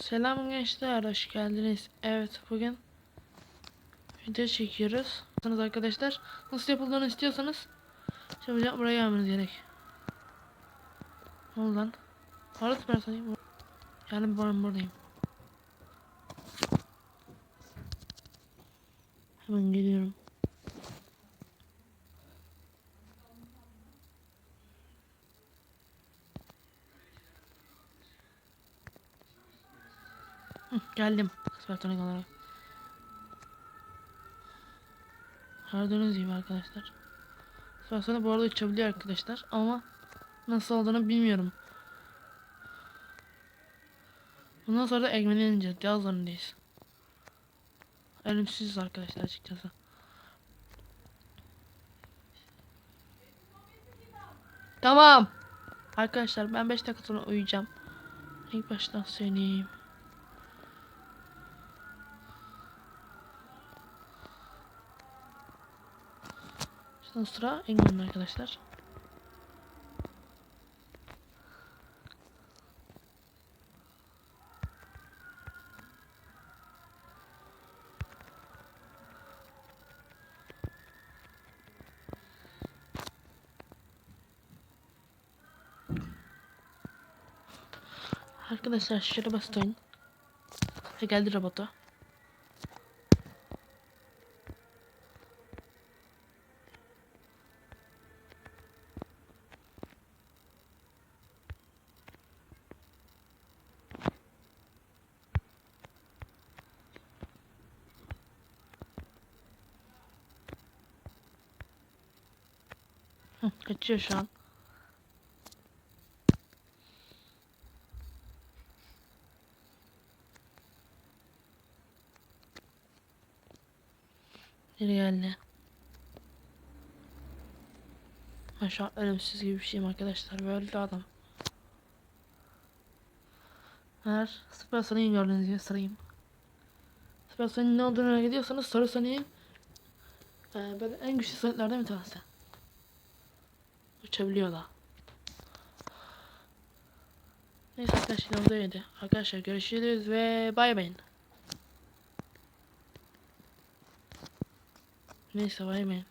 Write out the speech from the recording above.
Selam gençler, hoş geldiniz. Evet, bugün video çekiyoruz. Sanız arkadaşlar, nasıl yapıldığını istiyorsanız şimdi buraya gelmeniz gerek. Ne oldu lan? Arada ben. Yani ben buradayım. Hemen geliyorum. Hı, geldim. Süpersonik olarak. Gördüğünüz gibi arkadaşlar. Süpersonik bu arada uçabiliyor arkadaşlar. Ama nasıl olduğunu bilmiyorum. Bundan sonra da Eggman'e ineceğiz. Cihaz zorundayız. Ölümsüzüz arkadaşlar açıkçası. Tamam. Arkadaşlar ben 5 dakika sonra uyuyacağım. İlk baştan söyleyeyim. Şimdi sıra England arkadaşlar. Arkadaşlar basit oyun. Ve geldi robota. Kaçıyor şu an. Nereye geldi? Ben şu an ölümsüz gibi bir şeyim arkadaşlar. Böyle bir adam. Eğer Süper Sonic'i gördüğünüz gibi sarayım. Süper Sonic'in ne olduğunu merak ediyorsanız Sarı Sonic'in e, böyle en güçlü Sonic'lerden bir tanesi. Uçabiliyor da. Neyse arkadaşlar buradaydı. Arkadaşlar görüşürüz ve bay bay. Neyse bay bay.